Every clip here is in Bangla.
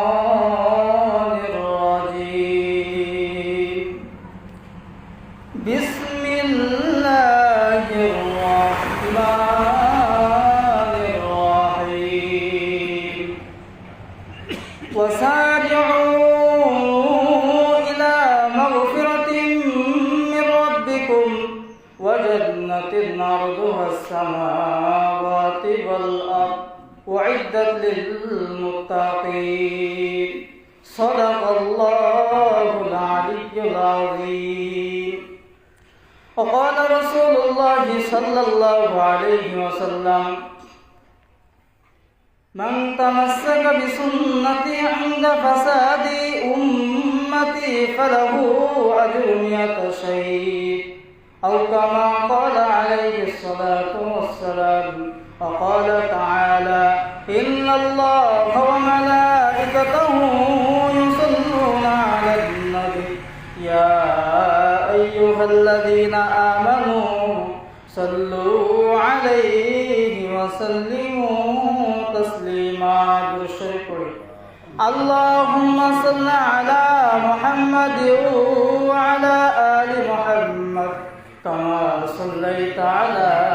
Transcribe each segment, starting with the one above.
الشيطان الرجيم بسم الله الرحمن الرحيم وسارعوا إلى مغفرة من ربكم وجنة عرضها السماوات والأرض أعدت للمتقين صدق الله العلي العظيم وقال رسول الله صلى الله عليه وسلم من تمسك بسنتي عند فساد أمتي فله أجر مئة شهيد أو كما قال عليه الصلاة والسلام وقال تعالى إن الله وملائكته يصلون على النبي يا أيها الذين آمنوا صلوا عليه وسلموا تسليما بالشكر اللهم صل على محمد وعلى آل محمد كما صليت على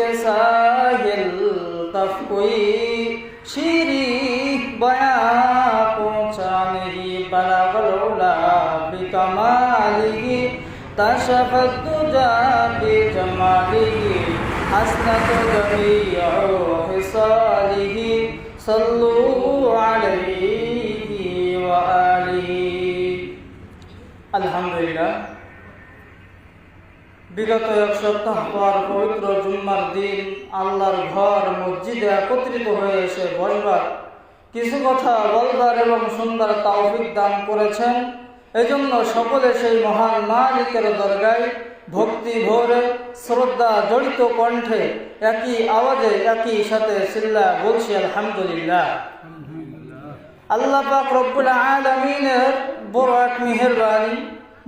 আজকে সাহিল তফকুই শিরি বয়া পৌঁছা নেহি বালা বলোলা বিকমালিহি তাশাফত তুজা বি জমালিহি حسنة جميع خصاله صلوا عليه وآله الحمد لله বিগত এক সপ্তাহ পর পবিত্র জুম্মার দিন আল্লাহর ঘর মসজিদে একত্রিত হয়ে এসে বসবার কিছু কথা বলবার এবং সুন্দর তাওফিক দান করেছেন। এজন্য সকলে সেই মহান মালিকের দরগায় ভক্তি ভরে শ্রদ্ধা জড়িত কণ্ঠে একই আওয়াজে একই সাথে সিল্লা বলছি আলহামদুলিল্লাহ। আল্লাহ পাক রব্বুল আলমিনের বড় এক মেহরবানি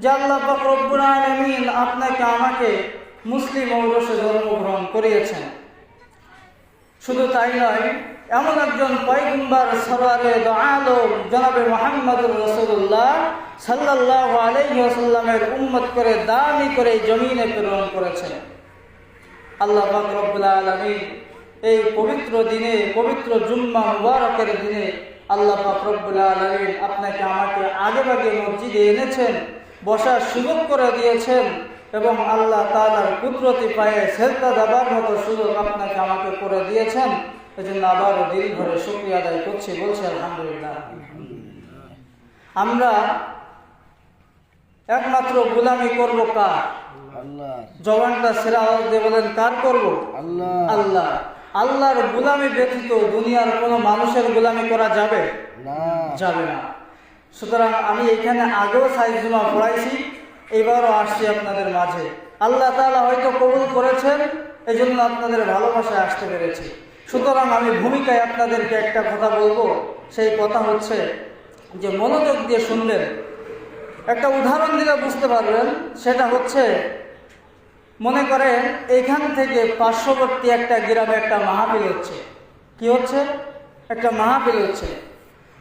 যে আল্লাহ রব্বুল আপনাকে আমাকে মুসলিম ঔরসে জন্মগ্রহণ করিয়েছেন। শুধু তাই নয়, এমন একজন পয়গম্বর সরারে আলম, জনাবে মোহাম্মদুর রসুল্লাহ সাল্লাহ আলাইসাল্লামের উম্মত করে দামি করে জমিনে প্রেরণ করেছেন। আল্লাহ পাক রব্বুল আলমিন এই পবিত্র দিনে, পবিত্র জুম্মা মুবারকের দিনে আল্লাহ পাক রব্বুল আলমিন আপনাকে আমাকে আগে ভাগে মসজিদে এনেছেন। বসার সুযোগ করে দিয়েছেন এবং আল্লাহ তালার কুদরতি পায়ে সেজদা দেবার মতো সুযোগ আপনাকে আমাকে করে দিয়েছেন। এই জন্য আবারও দিল ভরে শুক্রিয়া আদায় করছি বলছি আলহামদুলিল্লাহ। আমরা একমাত্র গোলামি করব কার? জবানটা সেরা আওয়াজ দিয়ে বলেন কার করব? আল্লাহ। আল্লাহ। আল্লাহর গোলামি ব্যতীত দুনিয়ার কোনো মানুষের গোলামি করা যাবে? না। যাবে না। সুতরাং আমি এখানে আগেও সাইজ জমা পড়াইছি, এবারও আসছি আপনাদের মাঝে। আল্লাহ তাআলা হয়তো কবুল করেছেন এই জন্য আপনাদের ভালোবাসায় আসতে পেরেছি। সুতরাং আমি ভূমিকায় আপনাদেরকে একটা কথা বলব, সেই কথা হচ্ছে যে মনোযোগ দিয়ে শুনবেন একটা উদাহরণ দিলে বুঝতে পারবেন সেটা হচ্ছে, মনে করেন এখান থেকে পার্শ্ববর্তী একটা গ্রামে একটা মাহফিল হচ্ছে। কি হচ্ছে? একটা মাহফিল হচ্ছে।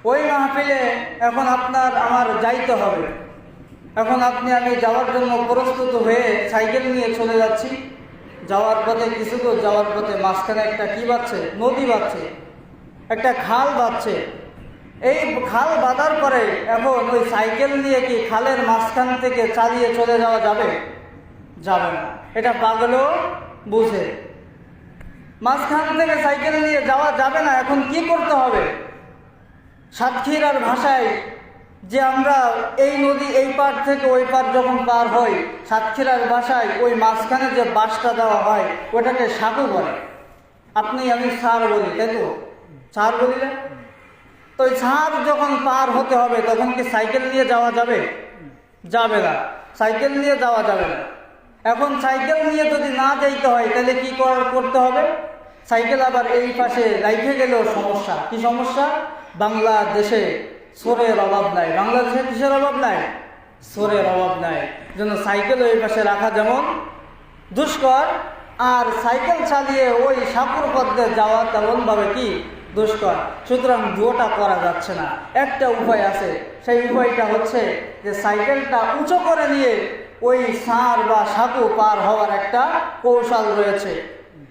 ওই মাহফিলে এখন আপনার আমার যাইতে হবে। এখন আপনি আমি যাওয়ার জন্য প্রস্তুত হয়ে সাইকেল নিয়ে চলে যাচ্ছি। যাওয়ার পথে কিছু দূর, যাওয়ার পথে মাঝখানে একটা কি বাচ্ছে নদী বাচ্ছে একটা খাল বাচ্ছে এই খাল বাঁধার পরে এখন ওই সাইকেল নিয়ে কি খালের মাঝখান থেকে চালিয়ে চলে যাওয়া যাবে? যাবে না। এটা পাগলেও বুঝে। মাঝখান থেকে সাইকেল নিয়ে যাওয়া যাবে না। এখন কি করতে সাতক্ষীরার ভাষায় যে আমরা এই নদী এই পার থেকে ওই পার যখন পার হই, সাতক্ষীরার ভাষায় ওই মাঝখানে যে বাসটা দেওয়া হয়, ওটাকে সাঁকু বলে। আপনি, আমি সার বলি, তাই তো? সার বলি তো ওই সার যখন পার হতে হবে, তখন কি সাইকেল নিয়ে যাওয়া যাবে? যাবে না। সাইকেল নিয়ে যাওয়া যাবে না। এখন সাইকেল নিয়ে যদি না যাইতে হয়, তাহলে কি করার করতে হবে? সাইকেল আবার এই পাশে রাইখে গেলেও সমস্যা। কি সমস্যা? বাংলাদেশে সোরের অভাব নাই। বাংলাদেশে কিসের অভাব নাই? সোরের অভাব নাই। জন্য সাইকেল ওই পাশে রাখা যেমন দুষ্কর, আর সাইকেল চালিয়ে ওই সাপুর পথে যাওয়া তেমনভাবে কি দুষ্কর? সুতরাং দুটা করা যাচ্ছে না। একটা উপায় আছে। সেই উপায়টা হচ্ছে যে সাইকেলটা উঁচু করে নিয়ে ওই সার বা সাঁকু পার হওয়ার একটা কৌশল রয়েছে।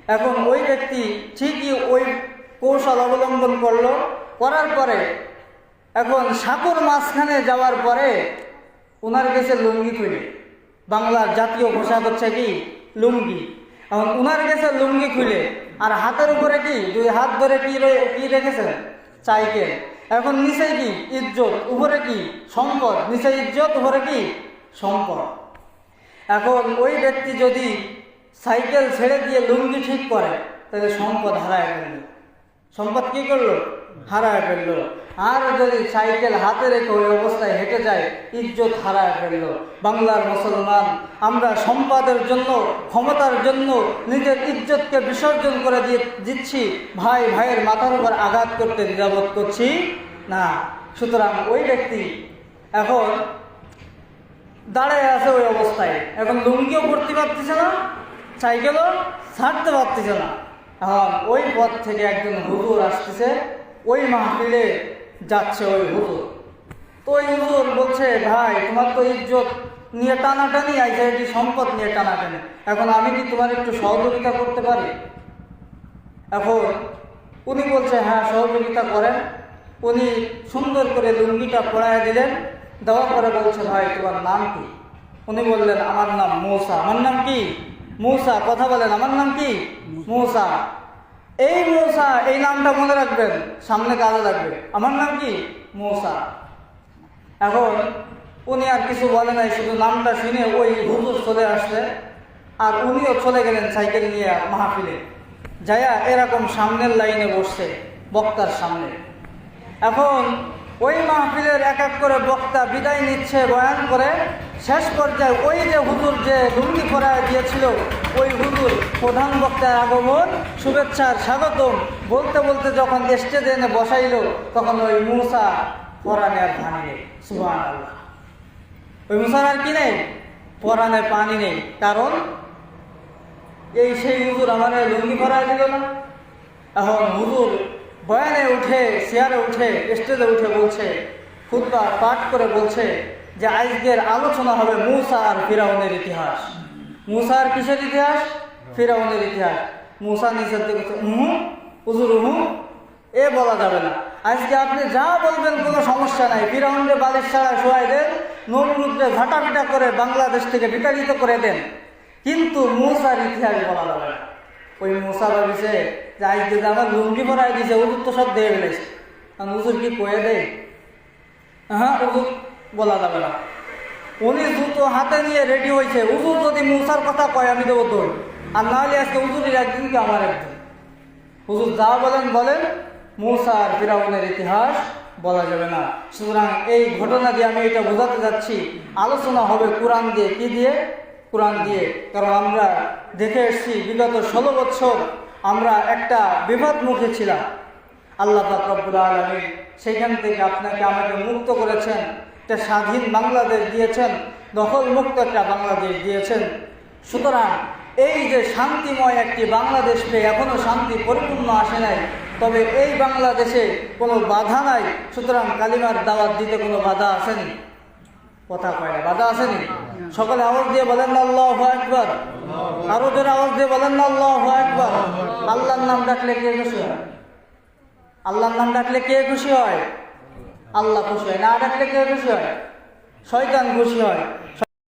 এখন ওই ব্যক্তি ঠিকই ওই কৌশল অবলম্বন করল করার পরে, এখন সাঁকুর মাঝখানে যাওয়ার পরে ওনার কাছে লুঙ্গি খুলে বাংলার জাতীয় পোশাক হচ্ছে কি? লুঙ্গি। এখন ওনার কাছে লুঙ্গি খুলে, আর হাতের উপরে কি? দুই হাত ধরে কি কি রেখেছেন? সাইকেল এখন নিচে কি? ইজ্জত। উপরে কি? সম্পদ নিচে ইজ্জত, উপরে কি? সম্পদ এখন ওই ব্যক্তি যদি সাইকেল ছেড়ে দিয়ে লুঙ্গি ঠিক করে, তাহলে সম্পদ হারায় ফেলল। সম্পদ কি করল? হারায় ফেলল। আর যদি সাইকেল হাতে রেখে ওই অবস্থায় হেঁটে যায়, ইজ্জত হারায় ফেলল। বাংলার মুসলমান, আমরা সম্পাদের জন্য, ক্ষমতার জন্য নিজের ইজ্জতকে বিসর্জন করে দিয়ে দিচ্ছি, ভাই ভাইয়ের মাথার উপর আঘাত করতে নিরাপদ করছি? না। সুতরাং ওই ব্যক্তি এখন দাঁড়ায় আছে ওই অবস্থায়। এখন লুঙ্গিও পড়তে পারতেছে না, সাইকেলও ছাড়তে পারতেছে না। এখন ওই পথ থেকে একজন হুজুর আসতেছে। ওই মাহফিলে যাচ্ছে ওই হুজুর। তো ওই হুজুর বলছে, ভাই, তোমার তো ইজ্জত নিয়ে টানাটানি আইছে এটি সম্পদ নিয়ে টানাটানি। এখন আমি কি তোমার একটু সহযোগিতা করতে পারি? এখন উনি বলছে হ্যাঁ সহযোগিতা করেন। উনি সুন্দর করে লুঙ্গিটা পড়ায় দিলেন, দেওয়ার পরে বলছে, ভাই, তোমার নাম কি? উনি বললেন, আমার নাম মৌসা। আমার নাম কি? মৌসা, কথা বলেন, আমার নাম কি? মৌসা। এই মৌসা, এই নামটা মনে রাখবেন, সামনে কাজে লাগবে। আমার নাম কি? মৌসা। এখন উনি আর কিছু বলে নাই, শুধু নামটা শুনে ওই হুজুর চলে আসছে, আর উনিও চলে গেলেন সাইকেল নিয়ে মাহফিলে। যাইয়া এরকম সামনের লাইনে বসছে, বক্তার সামনে। এখন ওই মাহফিলের এক এক করে বক্তা বিদায় নিচ্ছে, বয়ান করে শেষ পর্যায়ে ওই যে হুজুর যে লুঙ্গি পরায় দিয়েছিল, ওই হুজুর প্রধান বক্তার আগমন, শুভেচ্ছার স্বাগতম। বলতে বলতে যখন স্টেজে এনে বসাইল, তখন ওই মূসা পরানে আর ধানি নেই। আল্লাহ ওই মুসার আর কি নেই? পরানে পানি নেই। কারণ এই সেই হুজুর আমার লুঙ্গি পরায় দিল না। এখন হুজুর বয়ানে উঠে, চেয়ারে উঠে, স্টেজে উঠে বলছে খুদ্া পাঠ করে বলছে যে আজকের আলোচনা হবে মূসা আর ফিরাউনের ইতিহাস। মুসা আর কিসের ইতিহাস? ফিরাউনের ইতিহাস। মুসা নিচের দিকে হুম হুজুর হুম এ বলা যাবে না। আজকে আপনি যা বলবেন কোনো সমস্যা নাই। ফিরাউন্ডে বালিশ ছাড়া শোয়াই দেন নমরুদ্রে ঝাঁটাপিটা করে বাংলাদেশ থেকে বিতাড়িত করে দেন। কিন্তু মুসার ইতিহাস বলা যাবে না। ওই মুসা ভাবিছে যে আজকে যে আমার লুঙ্গি পরাই দিছে উজুর তো সব দিয়ে ফেলেছে আর উজুর কি কয়ে দেয়? হ্যাঁ উজুর বলা যাবে না। উনি জুতো হাতে নিয়ে রেডি হয়েছে। উজুর যদি মুসার কথা কয়, আমি দেবো তোর আর নাহলে আজকে উজুরের একদিন কি আমার একদিন। হুজুর যা বলেন বলেন। মূসা আর ফিরাউনের ইতিহাস বলা যাবে না। সুতরাং এই ঘটনা দিয়ে আমি এটা বোঝাতে যাচ্ছি। আলোচনা হবে কোরআন দিয়ে, কি দিয়ে? কোরআন দিয়ে। কারণ আমরা দেখে এসেছি, বিগত ষোলো বছর আমরা একটা বিপদ মুখে ছিলাম। আল্লাহ পাক রব্বুল আলমী সেখান থেকে আপনাকে আমাকে মুক্ত করেছেন। একটা স্বাধীন বাংলাদেশ দিয়েছেন দখল মুক্ত একটা বাংলাদেশ দিয়েছেন। সুতরাং এই যে শান্তিময় একটি বাংলাদেশ পেয়ে এখনও শান্তি পরিপূর্ণ আসে নাই, তবে এই বাংলাদেশে কোনো বাধা নাই। সুতরাং কালিমার দাওয়াত দিতে কোনো বাধা আসেনি। কথা কয় না, বাধা আসেনি? সকলে আওয়াজ দিয়ে বলেন না, আল্লাহ একবার আরও জোরে আওয়াজ দিয়ে বলেন না, আল্লাহ একবার আল্লাহর নাম ডাকলে কে খুশি হয়? আল্লাহর নাম ডাকলে কে খুশি হয়? আল্লাহ খুশি হয় না আর একটা কেউ খুশি হয়? শয়তান খুশি হয়।